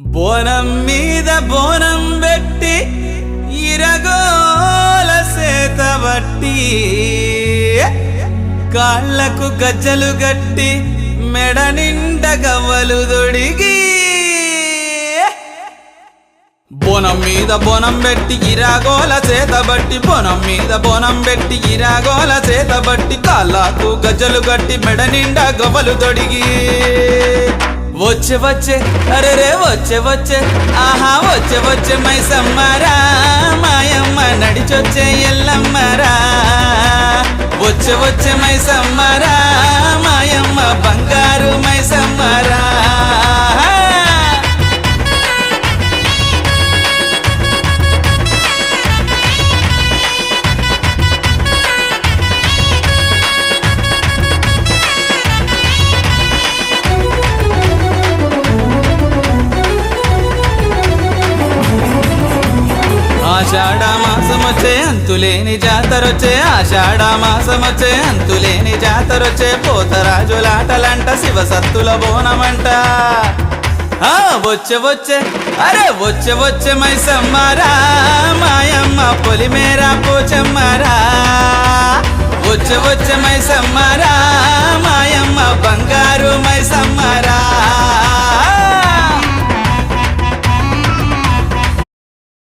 బోనం మీద బోనం పెట్టి ఇరగోల సేత బట్టి కాళ్ళకు గజ్జలు గట్టి మెడ నిండ గవ్వలు దొడిగి. బోనం మీద బోనం పెట్టి ఇరాగోల చేత బట్టి బోనం మీద బోనం పెట్టి ఇరాగోల చేత బట్టి కాళ్ళకు గజ్జలు గట్టి మెడ నిండా గవ్వలు తొడిగి వచ్చే వచ్చే అరే రే వచ్చే వచ్చే ఆహా వచ్చే వచ్చే మైసమ్మరా మాయమ్మ నడిచొచ్చే ఎల్లమ్మరా. వచ్చే వచ్చే మైసమ్మరా ఆషాఢ వచ్చే అంతులేని జాతరొచ్చే ఆషాఢ మాసం వచ్చే అంతులేని జాతరొచ్చే పోతరాజులాటలంట శివ సత్తుల బోనమంట. ఆ వచ్చే వచ్చే అరే వచ్చే వచ్చే మైసమ్మారా మాయమ్మ పొలిమేరా పోచమ్మారా. వచ్చే వచ్చే మైసమ్మారా మాయమ్మ బంగారు మైసమ్మ